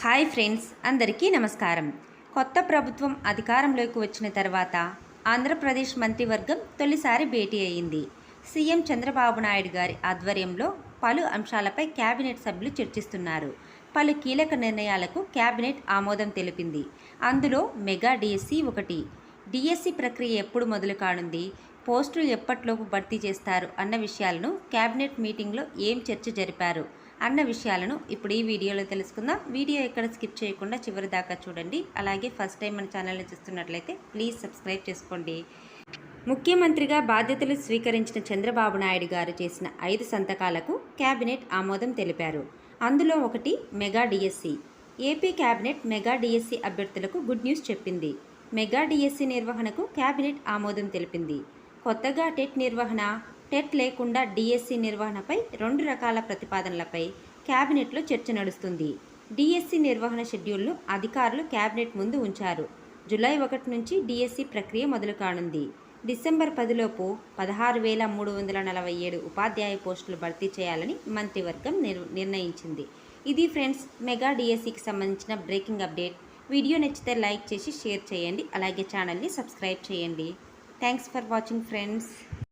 Hi friends అందరికీ నమస్కారం. కొత్త ప్రభుత్వం అధికారంలోకి వచ్చిన తర్వాత ఆంధ్రప్రదేశ్ మంత్రివర్గం తొలిసారి భేటీ అయింది. సీఎం చంద్రబాబు నాయుడు గారి ఆధ్వర్యంలో పలు అంశాలపై కేబినెట్ సభ్యులు చర్చిస్తున్నారు. పలు కీలక నిర్ణయాలకు కేబినెట్ ఆమోదం తెలిపింది. అందులో మెగా డిఎస్సి ఒకటి డిఎస్సి ప్రక్రియ ఎప్పుడు మొదలు కానుంది? పోస్టులు ఎప్పట్లోపు భర్తీ చేస్తారు? అన్న విషయాలను కేబినెట్ మీటింగ్లో ఏం చర్చ జరిపారు? అన్న విషయాలను ఇప్పుడు ఈ వీడియోలో తెలుసుకుందాం. వీడియో ఎక్కడ స్కిప్ చేయకుండా చివరి దాకా చూడండి. అలాగే ఫస్ట్ టైం మన ఛానల్ని చూస్తున్నట్లయితే ప్లీజ్ సబ్స్క్రైబ్ చేసుకోండి. ముఖ్యమంత్రిగా బాధ్యతలు స్వీకరించిన చంద్రబాబు నాయుడు గారు చేసిన ఐదు సంతకాలకు కేబినెట్ ఆమోదం తెలిపారు. అందులో ఒకటి mega DSC. AP cabinet mega DSC అభ్యర్థులకు గుడ్ న్యూస్ చెప్పింది. మెగా డిఎస్సి నిర్వహణకు కేబినెట్ ఆమోదం తెలిపింది. కొత్తగా టెట్ నిర్వహణ టెట్ లేకుండా డిఎస్సి నిర్వహణపై రెండు రకాల ప్రతిపాదనలపై కేబినెట్లో చర్చ నడుస్తుంది. డిఎస్సి నిర్వహణ షెడ్యూల్ను అధికారులు కేబినెట్ ముందు ఉంచారు. జూలై ఒకటి నుంచి డిఎస్సి ప్రక్రియ మొదలు కానుంది. డిసెంబర్ పదిలోపు పదహారు వేల మూడు వందల నలభై ఏడు ఉపాధ్యాయ పోస్టులు భర్తీ చేయాలని మంత్రివర్గం నిర్ నిర్ణయించింది. ఇది ఫ్రెండ్స్ మెగా డిఎస్సికి సంబంధించిన బ్రేకింగ్ అప్డేట్. వీడియో నచ్చితే లైక్ చేసి షేర్ చేయండి. అలాగే ఛానల్ని సబ్స్క్రైబ్ చేయండి. Thanks for watching friends